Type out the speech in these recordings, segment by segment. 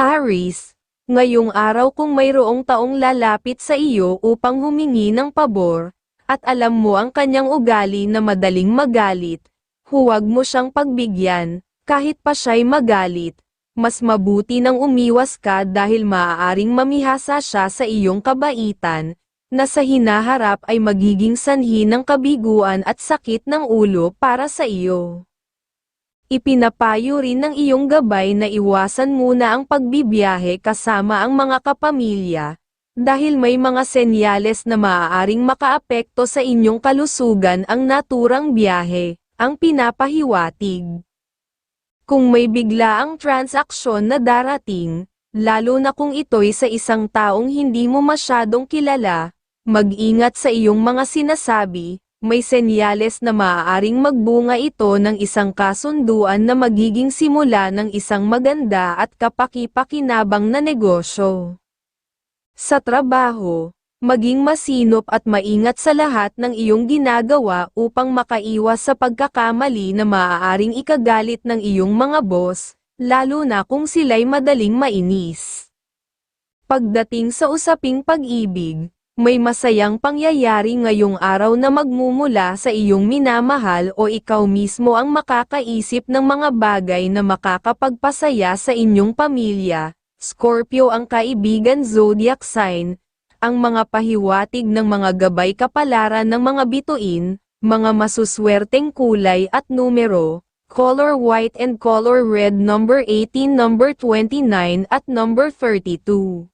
Aris, ngayong araw kung mayroong taong lalapit sa iyo upang humingi ng pabor, at alam mo ang kanyang ugali na madaling magalit, huwag mo siyang pagbigyan, kahit pa siya'y magalit. Mas mabuti nang umiwas ka dahil maaaring mamihasa siya sa iyong kabaitan, na sa hinaharap ay magiging sanhi ng kabiguan at sakit ng ulo para sa iyo. Ipinapayo rin ng iyong gabay na iwasan muna ang pagbibiyahe kasama ang mga kapamilya, dahil may mga senyales na maaaring makaapekto sa inyong kalusugan ang naturang biyahe, ang pinapahiwatig. Kung may biglaang transaksyon na darating, lalo na kung ito'y sa isang taong hindi mo masyadong kilala, mag-ingat sa iyong mga sinasabi, may senyales na maaaring magbunga ito ng isang kasunduan na magiging simula ng isang maganda at kapaki-pakinabang na negosyo. Sa trabaho, maging masinop at maingat sa lahat ng iyong ginagawa upang makaiwas sa pagkakamali na maaaring ikagalit ng iyong mga boss, lalo na kung sila'y madaling mainis. Pagdating sa usaping pag-ibig, may masayang pangyayari ngayong araw na magmumula sa iyong minamahal o ikaw mismo ang makakaisip ng mga bagay na makakapagpasaya sa inyong pamilya. Scorpio ang kaibigan zodiac sign, ang mga pahiwatig ng mga gabay kapalaran ng mga bituin, mga masuswerteng kulay at numero, color white and color red number 18 number 29 at number 32.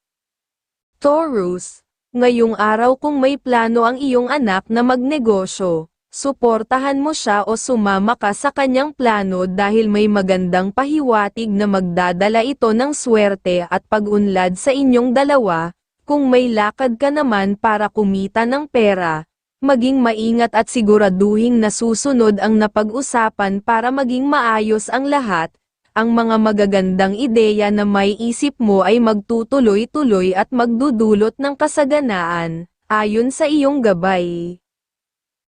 Taurus, ngayong araw kung may plano ang iyong anak na magnegosyo, suportahan mo siya o sumama ka sa kanyang plano dahil may magandang pahiwatig na magdadala ito ng swerte at pag-unlad sa inyong dalawa, kung may lakad ka naman para kumita ng pera, maging maingat at siguraduhing nasusunod ang napag-usapan para maging maayos ang lahat, ang mga magagandang ideya na may isip mo ay magtutuloy-tuloy at magdudulot ng kasaganaan, ayon sa iyong gabay.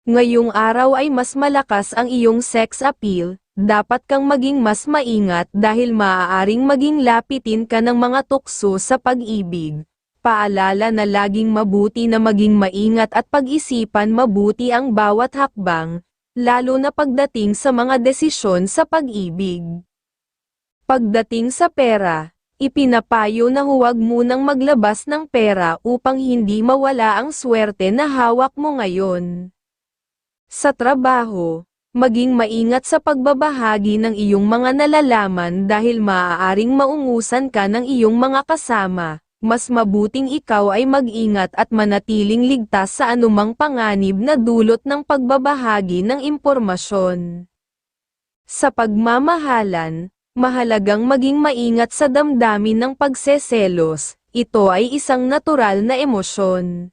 Ngayong araw ay mas malakas ang iyong sex appeal, dapat kang maging mas maingat dahil maaaring maging lapitin ka ng mga tukso sa pag-ibig paalala na laging mabuti na maging maingat at pag-isipan mabuti ang bawat hakbang, lalo na pagdating sa mga desisyon sa pag-ibig. Pagdating sa pera, ipinapayo na huwag munang maglabas ng pera upang hindi mawala ang swerte na hawak mo ngayon. Sa trabaho, maging maingat sa pagbabahagi ng iyong mga nalalaman dahil maaaring maungusan ka ng iyong mga kasama mas mabuting ikaw ay mag-ingat at manatiling ligtas sa anumang panganib na dulot ng pagbabahagi ng impormasyon. Sa pagmamahalan, mahalagang maging maingat sa damdamin ng pagseselos, ito ay isang natural na emosyon.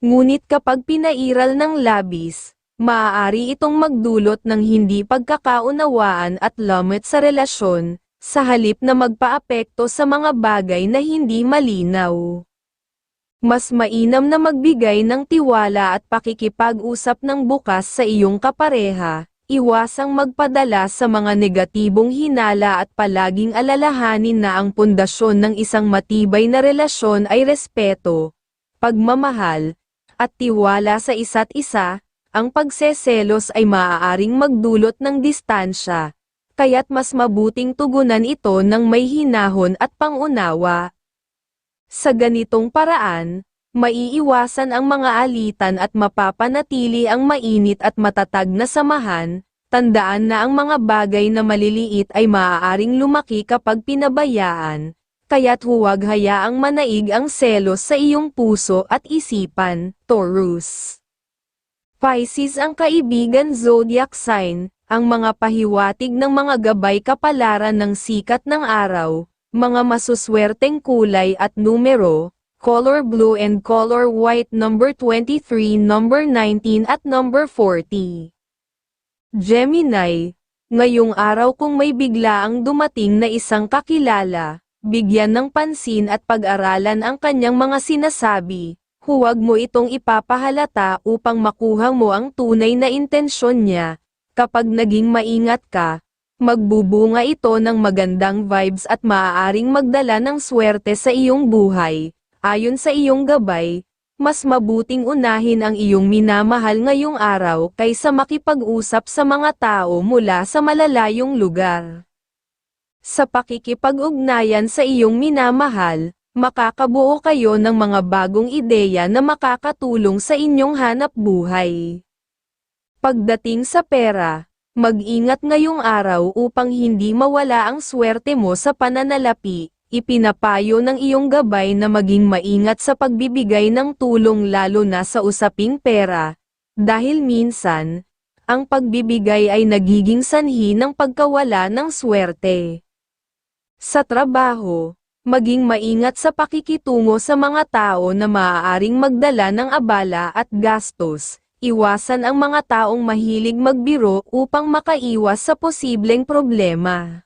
Ngunit kapag pinairal ng labis, maaari itong magdulot ng hindi pagkakaunawaan at lamit sa relasyon, sa halip na magpaapekto sa mga bagay na hindi malinaw. Mas mainam na magbigay ng tiwala at pakikipag-usap ng bukas sa iyong kapareha, iwasang magpadala sa mga negatibong hinala at palaging alalahanin na ang pundasyon ng isang matibay na relasyon ay respeto, pagmamahal, at tiwala sa isa't isa, ang pagseselos ay maaaring magdulot ng distansya kaya't mas mabuting tugunan ito ng may hinahon at pangunawa. Sa ganitong paraan, maiiwasan ang mga alitan at mapapanatili ang mainit at matatag na samahan, tandaan na ang mga bagay na maliliit ay maaaring lumaki kapag pinabayaan, kaya't huwag hayaang manaig ang selos sa iyong puso at isipan, Taurus. Pisces ang kaibigan zodiac sign, ang mga pahiwatig ng mga gabay kapalaran ng sikat ng araw, mga masuswerteng kulay at numero, color blue and color white number 23, number 19 at number 40. Gemini, ngayong araw kung may biglaang dumating na isang kakilala, bigyan ng pansin at pag-aralan ang kanyang mga sinasabi, huwag mo itong ipapahalata upang makuha mo ang tunay na intensyon niya, Kapag naging maingat ka, Magbubunga ito ng magandang vibes at maaaring magdala ng swerte sa iyong buhay. Ayon sa iyong gabay, mas mabuting unahin ang iyong minamahal ngayong araw kaysa makipag-usap sa mga tao mula sa malalayong lugar. Sa pakikipag-ugnayan sa iyong minamahal, makakabuo kayo ng mga bagong ideya na makakatulong sa inyong hanap buhay. Pagdating sa pera, mag-ingat ngayong araw upang hindi mawala ang swerte mo sa pananalapi. Ipinapayo ng iyong gabay na maging maingat sa pagbibigay ng tulong lalo na sa usaping pera. Dahil minsan, ang pagbibigay ay nagiging sanhi ng pagkawala ng swerte. Sa trabaho, maging maingat sa pakikitungo sa mga tao na maaaring magdala ng abala at gastos. Iwasan ang mga taong mahilig magbiro upang makaiwas sa posibleng problema.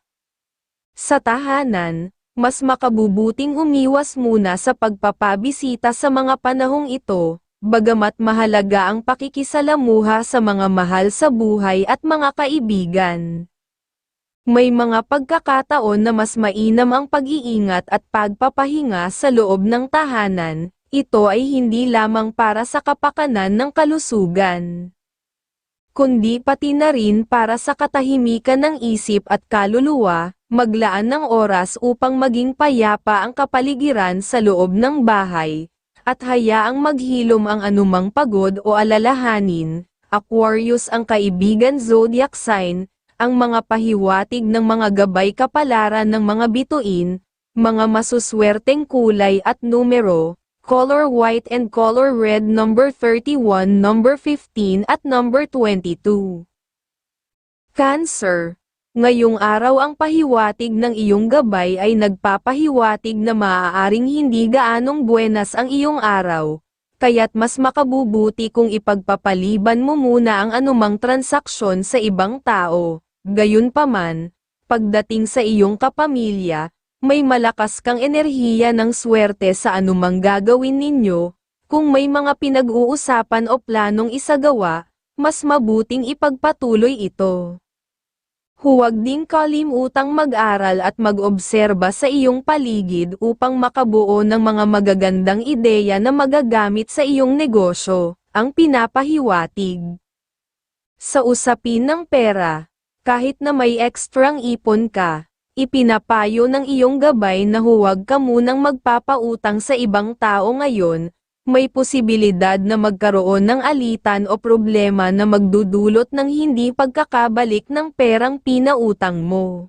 Sa tahanan, mas makabubuting umiwas muna sa pagpapabisita sa mga panahong ito, bagamat mahalaga ang pakikisalamuha sa mga mahal sa buhay at mga kaibigan. May mga pagkakataon na mas mainam ang pag-iingat at pagpapahinga sa loob ng tahanan, ito ay hindi lamang para sa kapakanan ng kalusugan. Kundi pati na rin para sa katahimikan ng isip at kaluluwa, maglaan ng oras upang maging payapa ang kapaligiran sa loob ng bahay, at hayaang maghilom ang anumang pagod o alalahanin. Aquarius ang kaibigan zodiac sign, ang mga pahiwatig ng mga gabay kapalaran ng mga bituin, mga masuswerteng kulay at numero, color white and color red number 31, number 15 at number 22. Cancer Ngayong araw ang pahiwatig ng iyong gabay ay nagpapahiwatig na maaaring hindi gaanong buenas ang iyong araw, kaya't mas makabubuti kung ipagpapaliban mo muna ang anumang transaksyon sa ibang tao. Gayunpaman, pagdating sa iyong kapamilya, may malakas kang enerhiya ng swerte sa anumang gagawin ninyo, kung may mga pinag-uusapan o planong isagawa, mas mabuting ipagpatuloy ito. Huwag ding kalimutang mag-aral at mag-obserba sa iyong paligid upang makabuo ng mga magagandang ideya na magagamit sa iyong negosyo, ang pinapahiwatig. Sa usapin ng pera, kahit na may ekstrang ipon ka, ipinapayo ng iyong gabay na huwag ka munang magpapautang sa ibang tao ngayon, may posibilidad na magkaroon ng alitan o problema na magdudulot ng hindi pagkakabalik ng perang pinautang mo.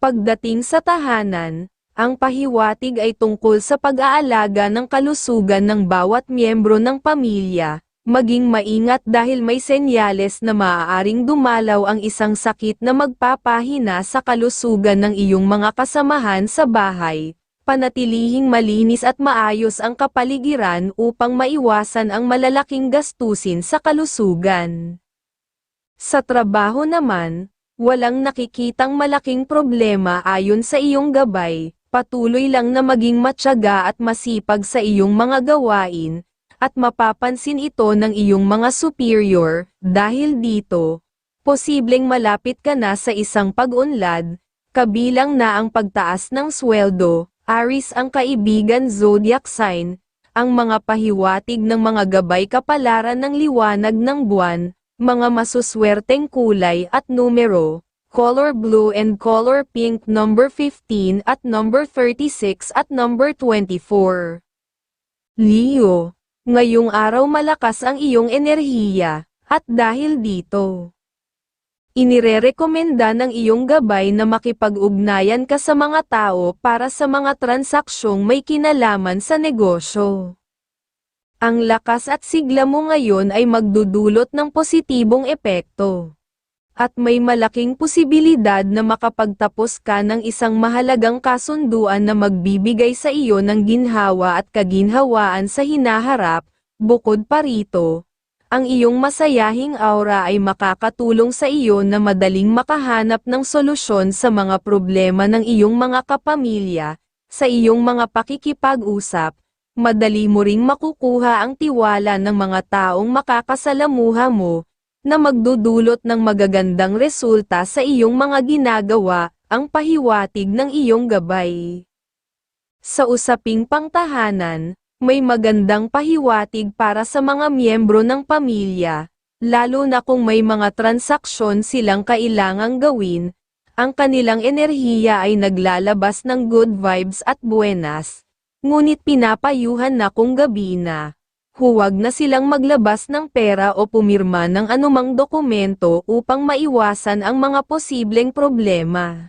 Pagdating sa tahanan, ang pahiwatig ay tungkol sa pag-aalaga ng kalusugan ng bawat miyembro ng pamilya, maging maingat dahil may senyales na maaaring dumalaw ang isang sakit na magpapahina sa kalusugan ng iyong mga kasamahan sa bahay, panatilihing malinis at maayos ang kapaligiran upang maiwasan ang malalaking gastusin sa kalusugan. Sa trabaho naman, walang nakikitang malaking problema ayon sa iyong gabay, patuloy lang na maging matyaga at masipag sa iyong mga gawain, at mapapansin ito ng iyong mga superior, dahil dito, posibleng malapit ka na sa isang pag-unlad, kabilang na ang pagtaas ng sweldo, Aris ang kaibigan zodiac sign, ang mga pahiwatig ng mga gabay kapalaran ng liwanag ng buwan, mga masuswerteng kulay at numero, color blue and color pink number 15 at number 36 at number 24. Leo, ngayong araw malakas ang iyong enerhiya, at dahil dito, Inirerekomenda ng iyong gabay na makipag-ugnayan ka sa mga tao para sa mga transaksyong may kinalaman sa negosyo. Ang lakas at sigla mo ngayon ay magdudulot ng positibong epekto. At may malaking posibilidad na makapagtapos ka ng isang mahalagang kasunduan na magbibigay sa iyo ng ginhawa at kaginhawaan sa hinaharap, bukod pa rito, ang iyong masayahing aura ay makakatulong sa iyo na madaling makahanap ng solusyon sa mga problema ng iyong mga kapamilya, sa iyong mga pakikipag-usap, madali mo ring makukuha ang tiwala ng mga taong makakasalamuha mo, na magdudulot ng magagandang resulta sa iyong mga ginagawa, ang pahiwatig ng iyong gabay. Sa usaping pangtahanan, may magandang pahiwatig para sa mga miyembro ng pamilya, lalo na kung may mga transaksyon silang kailangang gawin, ang kanilang enerhiya ay naglalabas ng good vibes at buenas, ngunit pinapayuhan na kung gabi na. Huwag na silang maglabas ng pera o pumirma ng anumang dokumento upang maiwasan ang mga posibleng problema.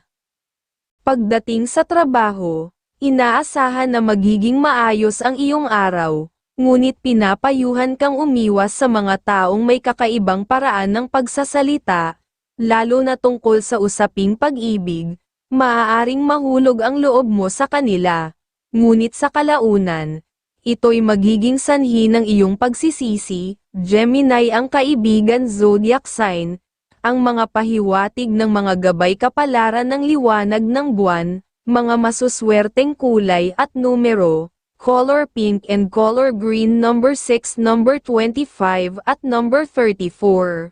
Pagdating sa trabaho, inaasahan na magiging maayos ang iyong araw, ngunit pinapayuhan kang umiwas sa mga taong may kakaibang paraan ng pagsasalita, lalo na tungkol sa usaping pag-ibig, maaaring mahulog ang loob mo sa kanila. Ngunit sa kalaunan, ito'y magiging sanhi ng iyong pagsisisi, Gemini ang kaibigan zodiac sign, ang mga pahiwatig ng mga gabay kapalaran ng liwanag ng buwan, mga masuswerteng kulay at numero, color pink and color green number 6 number 25 at number 34.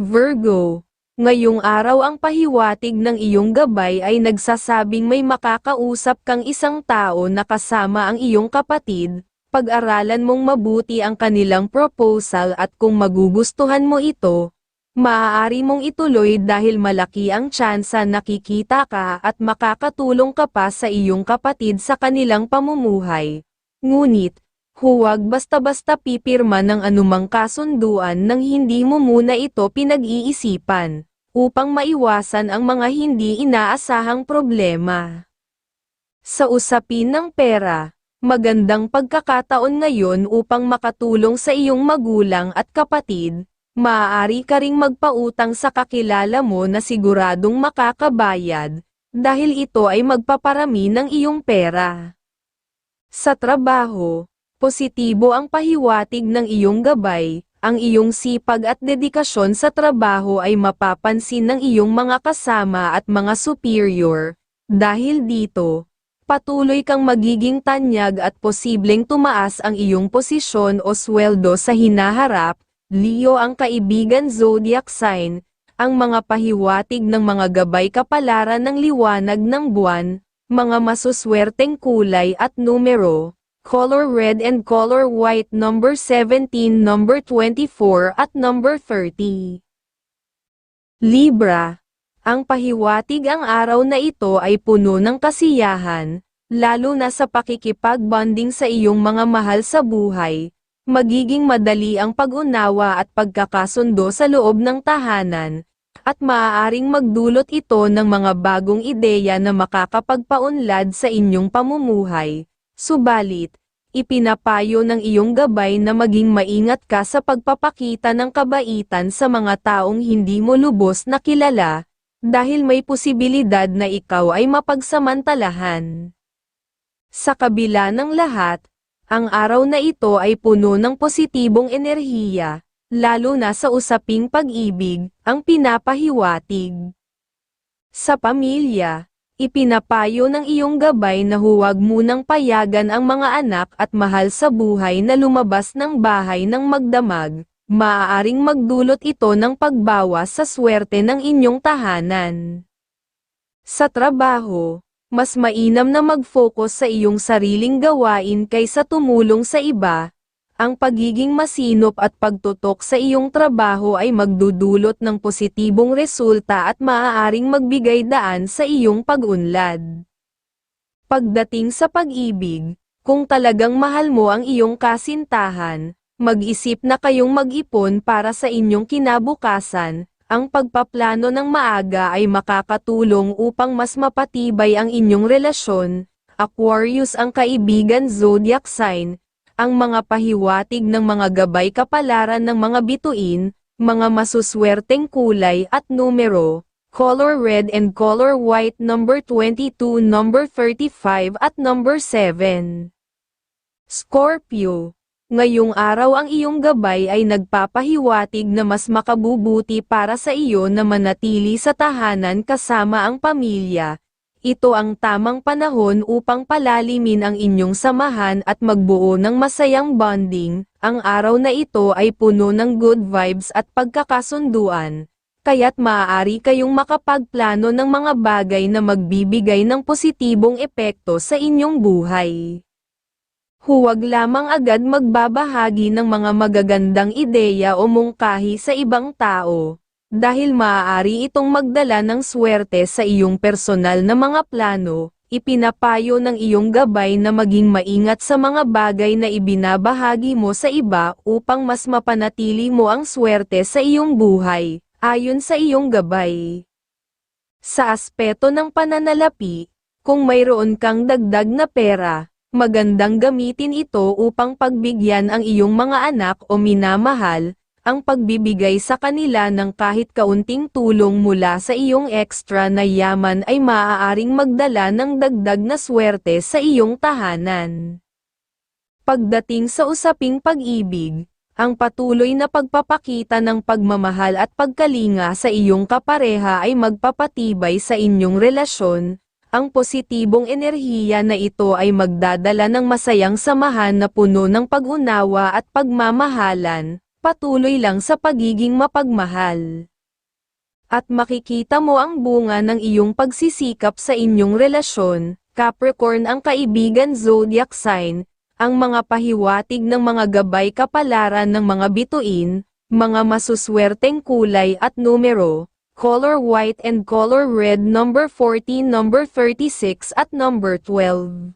Virgo, ngayong araw ang pahiwatig ng iyong gabay ay nagsasabing may makakausap kang isang tao na kasama ang iyong kapatid, pag-aralan mong mabuti ang kanilang proposal at kung magugustuhan mo ito, maaari mong ituloy dahil malaki ang tsansa nakikita ka at makakatulong ka pa sa iyong kapatid sa kanilang pamumuhay. Ngunit, huwag basta-basta pipirma ng anumang kasunduan nang hindi mo muna ito pinag-iisipan, upang maiwasan ang mga hindi inaasahang problema. Sa usapin ng pera, magandang pagkakataon ngayon upang makatulong sa iyong magulang at kapatid, maaari ka ring magpautang sa kakilala mo na siguradong makakabayad, dahil ito ay magpaparami ng iyong pera. Sa trabaho, positibo ang pahiwatig ng iyong gabay, ang iyong sipag at dedikasyon sa trabaho ay mapapansin ng iyong mga kasama at mga superior. Dahil dito, patuloy kang magiging tanyag at posibleng tumaas ang iyong posisyon o sweldo sa hinaharap, Leo ang kaibigan zodiac sign, ang mga pahiwatig ng mga gabay kapalaran ng liwanag ng buwan, mga masuswerteng kulay at numero, color red and color white number 17 number 24 at number 30. Libra, ang pahiwatig ang araw na ito ay puno ng kasiyahan, lalo na sa pakikipag-bonding sa iyong mga mahal sa buhay, magiging madali ang pag-unawa at pagkakasundo sa loob ng tahanan, at maaaring magdulot ito ng mga bagong ideya na makakapagpaunlad sa inyong pamumuhay. Subalit, ipinapayo ng iyong gabay na maging maingat ka sa pagpapakita ng kabaitan sa mga taong hindi mo lubos na kilala, dahil may posibilidad na ikaw ay mapagsamantalahan. Sa kabila ng lahat, ang araw na ito ay puno ng positibong enerhiya, lalo na sa usaping pag-ibig, ang pinapahiwatig. Sa pamilya, ipinapayo ng iyong gabay na huwag munang payagan ang mga anak at mahal sa buhay na lumabas ng bahay ng magdamag, maaaring magdulot ito ng pagbawas sa swerte ng inyong tahanan. Sa trabaho, mas mainam na mag-focus sa iyong sariling gawain kaysa tumulong sa iba, ang pagiging masinop at pagtutok sa iyong trabaho ay magdudulot ng positibong resulta at maaaring magbigay daan sa iyong pag-unlad. Pagdating sa pag-ibig, kung talagang mahal mo ang iyong kasintahan, mag-isip na kayong mag-ipon para sa inyong kinabukasan, ang pagpaplano ng maaga ay makakatulong upang mas mapatibay ang inyong relasyon. Aquarius ang kaibigan zodiac sign, ang mga pahiwatig ng mga gabay kapalaran ng mga bituin, mga masuswerteng kulay at numero, color red and color white number 22 number 35 at number 7. Scorpio Ngayong araw ang iyong gabay ay nagpapahiwatig na mas makabubuti para sa iyo na manatili sa tahanan kasama ang pamilya, ito ang tamang panahon upang palalimin ang inyong samahan at magbuo ng masayang bonding, ang araw na ito ay puno ng good vibes at pagkakasunduan, kaya't maaari kayong makapagplano ng mga bagay na magbibigay ng positibong epekto sa inyong buhay. Huwag lamang agad magbabahagi ng mga magagandang ideya o mungkahi sa ibang tao, dahil maaari itong magdala ng swerte sa iyong personal na mga plano, ipinapayo ng iyong gabay na maging maingat sa mga bagay na ibinabahagi mo sa iba upang mas mapanatili mo ang swerte sa iyong buhay, ayon sa iyong gabay. Sa aspeto ng pananalapi, kung mayroon kang dagdag na pera, magandang gamitin ito upang pagbigyan ang iyong mga anak o minamahal, ang pagbibigay sa kanila ng kahit kaunting tulong mula sa iyong extra na yaman ay maaaring magdala ng dagdag na swerte sa iyong tahanan. Pagdating sa usaping pag-ibig, ang patuloy na pagpapakita ng pagmamahal at pagkalinga sa iyong kapareha ay magpapatibay sa inyong relasyon, ang positibong enerhiya na ito ay magdadala ng masayang samahan na puno ng pag-unawa at pagmamahalan, patuloy lang sa pagiging mapagmahal. At makikita mo ang bunga ng iyong pagsisikap sa inyong relasyon, Capricorn ang kaibigan zodiac sign, ang mga pahiwatig ng mga gabay kapalaran ng mga bituin, mga masuswerteng kulay at numero, color white and color red number 14 number 36 at number 12.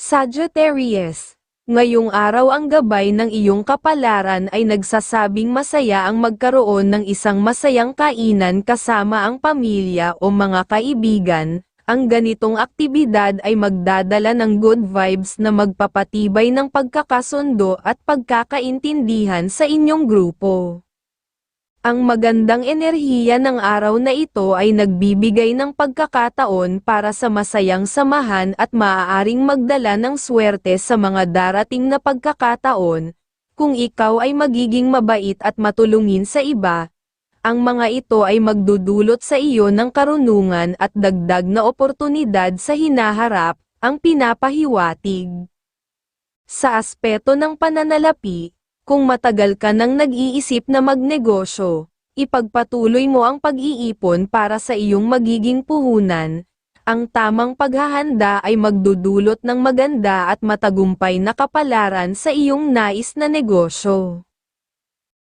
Sagittarius, ngayong araw ang gabay ng iyong kapalaran ay nagsasabing masaya ang magkaroon ng isang masayang kainan kasama ang pamilya o mga kaibigan, ang ganitong aktibidad ay magdadala ng good vibes na magpapatibay ng pagkakasundo at pagkakaintindihan sa inyong grupo. Ang magandang enerhiya ng araw na ito ay nagbibigay ng pagkakataon para sa masayang samahan at maaaring magdala ng swerte sa mga darating na pagkakataon, kung ikaw ay magiging mabait at matulungin sa iba, ang mga ito ay magdudulot sa iyo ng karunungan at dagdag na oportunidad sa hinaharap, ang pinapahiwatig. Sa aspeto ng pananalapi, kung matagal ka nang nag-iisip na magnegosyo, ipagpatuloy mo ang pag-iipon para sa iyong magiging puhunan, ang tamang paghahanda ay magdudulot ng maganda at matagumpay na kapalaran sa iyong nais na negosyo.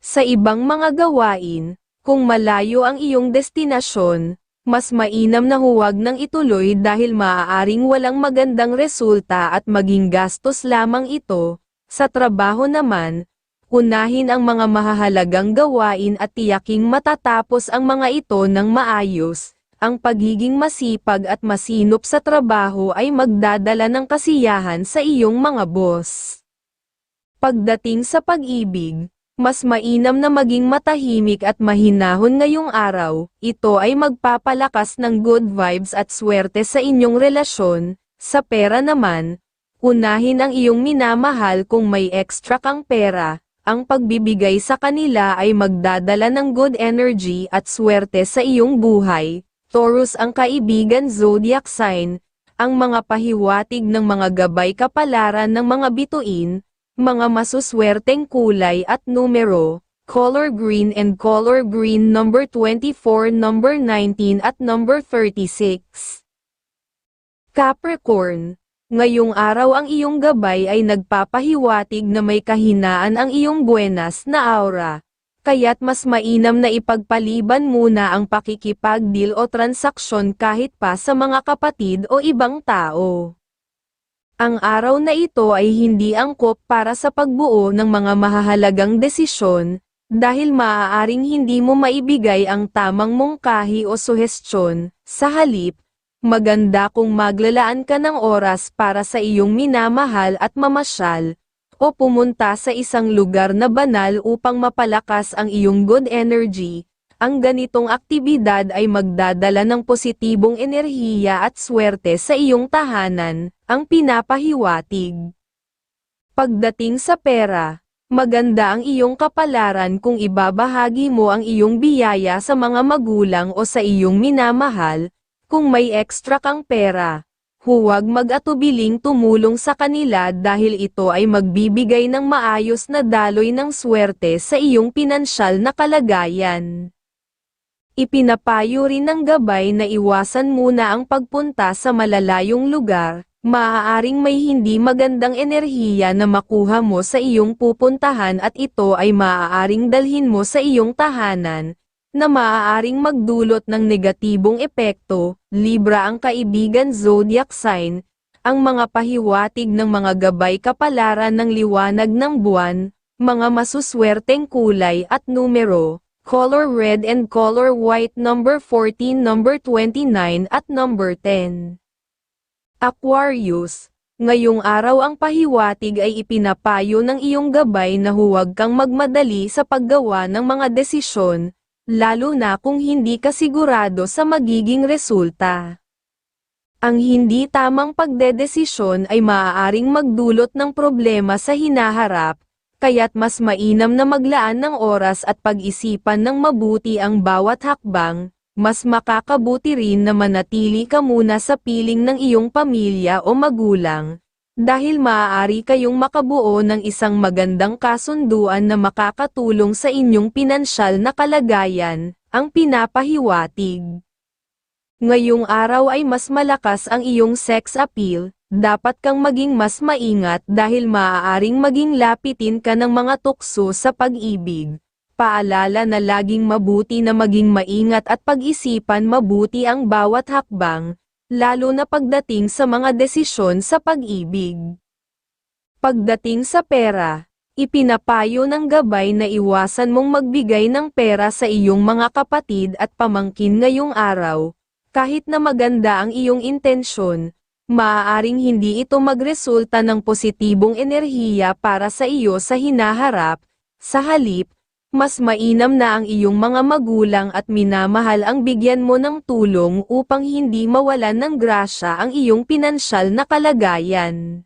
Sa ibang mga gawain, kung malayo ang iyong destinasyon, mas mainam na huwag nang ituloy dahil maaaring walang magandang resulta at maging gastos lamang ito. Sa trabaho naman, unahin ang mga mahahalagang gawain at tiyaking matatapos ang mga ito ng maayos. Ang pagiging masipag at masinop sa trabaho ay magdadala ng kasiyahan sa iyong mga boss. Pagdating sa pag-ibig, mas mainam na maging matahimik at mahinahon ngayong araw, ito ay magpapalakas ng good vibes at swerte sa inyong relasyon, sa pera naman, unahin ang iyong minamahal kung may extra kang pera, ang pagbibigay sa kanila ay magdadala ng good energy at swerte sa iyong buhay. Taurus ang kaibigan zodiac sign, ang mga pahiwatig ng mga gabay kapalaran ng mga bituin, mga masuswerteng kulay at numero, color green and color green number 24, number 19 at number 36. Capricorn, Ngayong araw ang iyong gabay ay nagpapahiwatig na may kahinaan ang iyong buenas na aura. Kaya't mas mainam na ipagpaliban muna ang pakikipagdeal o transaksyon kahit pa sa mga kapatid o ibang tao. Ang araw na ito ay hindi angkop para sa pagbuo ng mga mahahalagang desisyon, dahil maaaring hindi mo maibigay ang tamang mungkahi o suhestyon, sa halip, maganda kung maglalaan ka ng oras para sa iyong minamahal at mamasyal, o pumunta sa isang lugar na banal upang mapalakas ang iyong good energy, ang ganitong aktibidad ay magdadala ng positibong enerhiya at swerte sa iyong tahanan, ang pinapahiwatig. Pagdating sa pera, maganda ang iyong kapalaran kung ibabahagi mo ang iyong biyaya sa mga magulang o sa iyong minamahal, kung may extra kang pera, huwag mag-atubiling tumulong sa kanila dahil ito ay magbibigay ng maayos na daloy ng swerte sa iyong pinansyal na kalagayan. Ipinapayo rin ng gabay na iwasan muna ang pagpunta sa malalayong lugar, maaaring may hindi magandang enerhiya na makuha mo sa iyong pupuntahan at ito ay maaaring dalhin mo sa iyong tahanan, na maaaring magdulot ng negatibong epekto, Libra ang kaibigan zodiac sign, ang mga pahiwatig ng mga gabay kapalaran ng liwanag ng buwan, mga masuswerteng kulay at numero, color red and color white number 14 number 29 at number 10. Aquarius, ngayong araw ang pahiwatig ay ipinapayo ng iyong gabay na huwag kang magmadali sa paggawa ng mga desisyon, lalo na kung hindi ka sigurado sa magiging resulta. Ang hindi tamang pagdedesisyon ay maaaring magdulot ng problema sa hinaharap, kaya't mas mainam na maglaan ng oras at pag-isipan ng mabuti ang bawat hakbang, mas makakabuti rin na manatili ka muna sa piling ng iyong pamilya o magulang, dahil maaari kayong makabuo ng isang magandang kasunduan na makakatulong sa inyong pinansyal na kalagayan, ang pinapahiwatig. Ngayong araw ay mas malakas ang iyong sex appeal, dapat kang maging mas maingat dahil maaaring maging lapitin ka ng mga tukso sa pag-ibig. Paalala na laging mabuti na maging maingat at pag-isipan mabuti ang bawat hakbang, lalo na pagdating sa mga desisyon sa pag-ibig. Pagdating sa pera, ipinapayo ng gabay na iwasan mong magbigay ng pera sa iyong mga kapatid at pamangkin ngayong araw, kahit na maganda ang iyong intensyon, maaaring hindi ito magresulta ng positibong enerhiya para sa iyo sa hinaharap, sa halip, mas mainam na ang iyong mga magulang at minamahal ang bigyan mo ng tulong upang hindi mawalan ng grasya ang iyong pinansyal na kalagayan.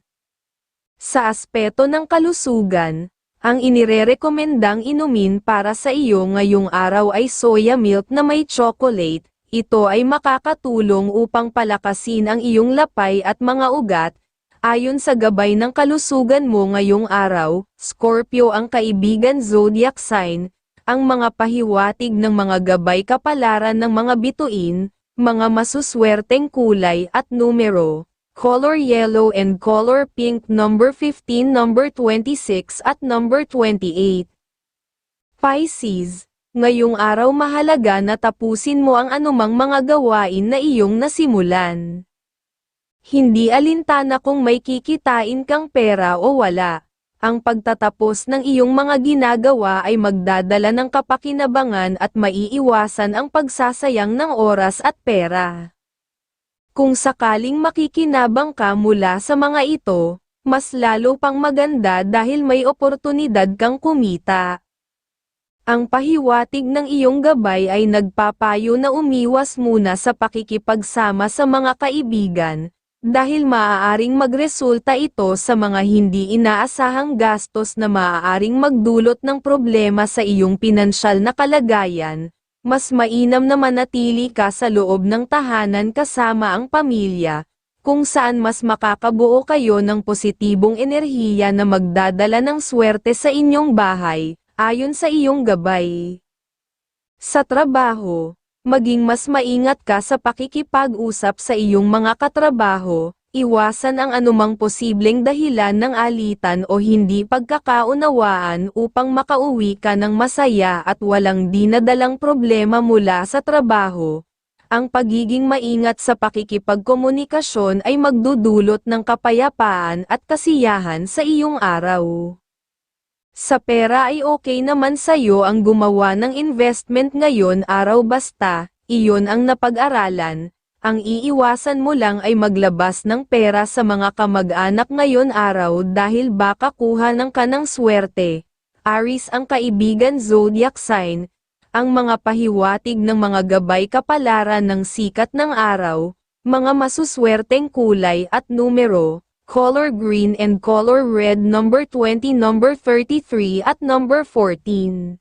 Sa aspeto ng kalusugan, ang inirerekomendang inumin para sa iyo ngayong araw ay soya milk na may chocolate, ito ay makakatulong upang palakasin ang iyong lapay at mga ugat, ayon sa gabay ng kalusugan mo ngayong araw, Scorpio ang kaibigan zodiac sign, ang mga pahiwatig ng mga gabay kapalaran ng mga bituin, mga masuswerteng kulay at numero, color yellow and color pink number 15 number 26 at number 28. Pisces, ngayong araw mahalaga na tapusin mo ang anumang mga gawain na iyong nasimulan. Hindi alintana kung may kikitain kang pera o wala. Ang pagtatapos ng iyong mga ginagawa ay magdadala ng kapakinabangan at maiiwasan ang pagsasayang ng oras at pera. Kung sakaling makikinabang ka mula sa mga ito, mas lalo pang maganda dahil may oportunidad kang kumita. Ang pahiwatig ng iyong gabay ay nagpapayo na umiwas muna sa pakikipagsama sa mga kaibigan, dahil maaaring magresulta ito sa mga hindi inaasahang gastos na maaaring magdulot ng problema sa iyong pinansyal na kalagayan, mas mainam na manatili ka sa loob ng tahanan kasama ang pamilya, kung saan mas makakabuo kayo ng positibong enerhiya na magdadala ng swerte sa inyong bahay, ayon sa iyong gabay. Sa trabaho, maging mas maingat ka sa pakikipag-usap sa iyong mga katrabaho, iwasan ang anumang posibleng dahilan ng alitan o hindi pagkakaunawaan upang makauwi ka ng masaya at walang dinadalang problema mula sa trabaho. Ang pagiging maingat sa pakikipagkomunikasyon ay magdudulot ng kapayapaan at kasiyahan sa iyong araw. Sa pera ay okay naman sa'yo ang gumawa ng investment ngayon araw basta, iyon ang napag-aralan, ang iiwasan mo lang ay maglabas ng pera sa mga kamag-anak ngayon araw dahil baka kuha ng kanang swerte. Aris ang kaibigan zodiac sign, ang mga pahiwatig ng mga gabay kapalaran ng sikat ng araw, mga masuswerteng kulay at numero, color green and color red number 20 number 33 at number 14.